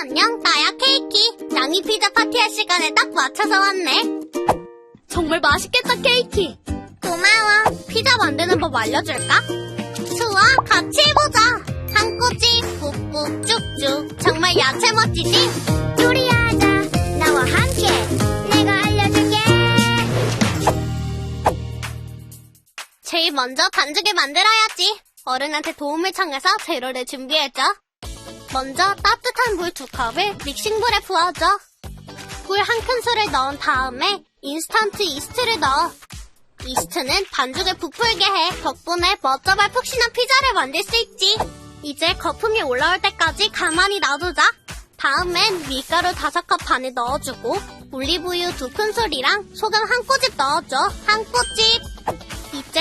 안녕, 나야 케이키. 양이 피자 파티할 시간에 딱 맞춰서 왔네. 정말 맛있겠다, 케이키. 고마워. 피자 만드는 법 알려줄까? 좋아, 같이 해보자. 한 꼬집, 꾹꾹, 쭉쭉. 정말 야채 멋지지? 요리하자 나와 함께 내가 알려줄게 제일 먼저 반죽을 만들어야지. 어른한테 도움을 청해서 재료를 준비해줘. 먼저 따뜻한 물 두 컵을 믹싱볼에 부어줘. 꿀한 큰술을 넣은 다음에 인스턴트 이스트를 넣어. 이스트는 반죽을 부풀게 해. 덕분에 멋져발 푹신한 피자를 만들 수 있지. 이제 거품이 올라올 때까지 가만히 놔두자. 다음엔 밀가루 다섯 컵 반을 넣어주고 올리브유 두 큰술이랑 소금 한 꼬집 넣어줘. 한 꼬집. 이제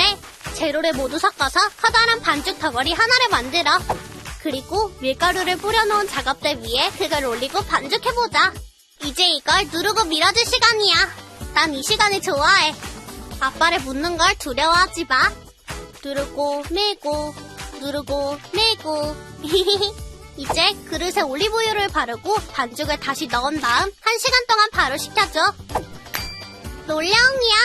재료를 모두 섞어서 커다란 반죽 덩어리 하나를 만들어. 그리고 밀가루를 뿌려놓은 작업대 위에 그걸 올리고 반죽해보자. 이제 이걸 누르고 밀어줄 시간이야. 난 이 시간을 좋아해. 아빠를 묻는 걸 두려워하지 마. 누르고 밀고 누르고 밀고 이제 그릇에 올리브유를 바르고 반죽을 다시 넣은 다음 1시간 동안 바로 식혀줘. 놀라움이야.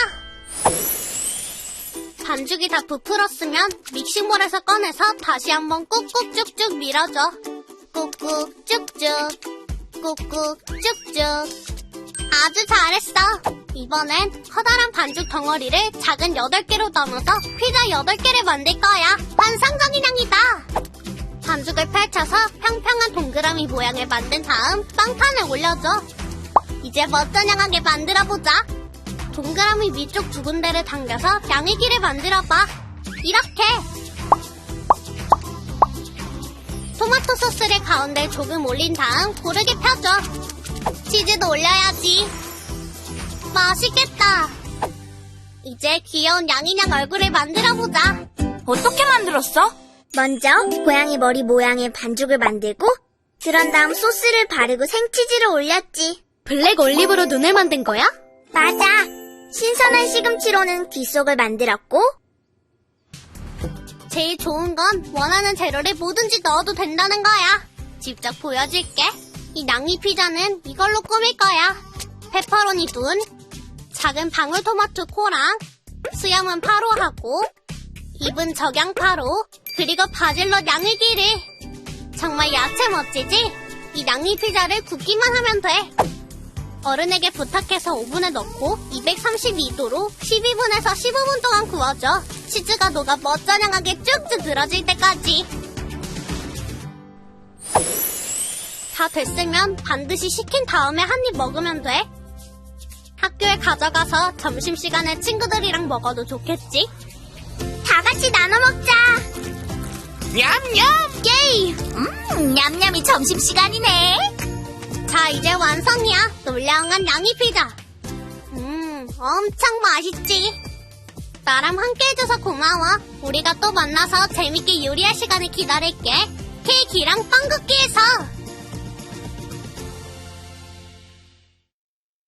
반죽이 다 부풀었으면 믹싱볼에서 꺼내서 다시 한번 꾹꾹 쭉쭉 밀어줘. 꾹꾹 쭉쭉, 꾹꾹 쭉쭉. 아주 잘했어. 이번엔 커다란 반죽 덩어리를 작은 8개로 나눠서 피자 8개를 만들 거야. 환상적인 향이다. 반죽을 펼쳐서 평평한 동그라미 모양을 만든 다음 빵판에 올려줘. 이제 멋져냥하게 만들어보자. 동그라미 위쪽 두 군데를 당겨서 양의기를 만들어봐. 이렇게. 토마토 소스를 가운데 조금 올린 다음 고르게 펴줘. 치즈도 올려야지. 맛있겠다. 이제 귀여운 양인양 얼굴을 만들어보자. 어떻게 만들었어? 먼저 고양이 머리 모양의 반죽을 만들고 그런 다음 소스를 바르고 생치즈를 올렸지 블랙 올리브로 눈을 만든 거야? 맞아 신선한 시금치로는 귀 속을 만들었고 제일 좋은 건 원하는 재료를 뭐든지 넣어도 된다는 거야. 직접 보여줄게. 이 낭이 피자는 이걸로 꾸밀 거야. 페퍼로니 둔, 작은 방울토마토 코랑, 수염은 파로하고, 입은 적양파로, 그리고 바질넛 양의기를. 정말 야채 멋지지? 이 낭이 피자를 굽기만 하면 돼. 어른에게 부탁해서 오븐에 넣고 232도로 12분에서 15분 동안 구워줘. 치즈가 녹아 멋져냥하게 쭉쭉 늘어질 때까지. 다 됐으면 반드시 식힌 다음에 한 입 먹으면 돼. 학교에 가져가서 점심시간에 친구들이랑 먹어도 좋겠지? 다 같이 나눠 먹자 냠냠! 예이! 음 냠냠이 점심시간이네 자, 이제 완성이야. 놀라운 양이 피자. 음, 엄청 맛있지? 나랑 함께 해줘서 고마워. 우리가 또 만나서 재밌게 요리할 시간을 기다릴게. 케이크랑 빵 굽기에서.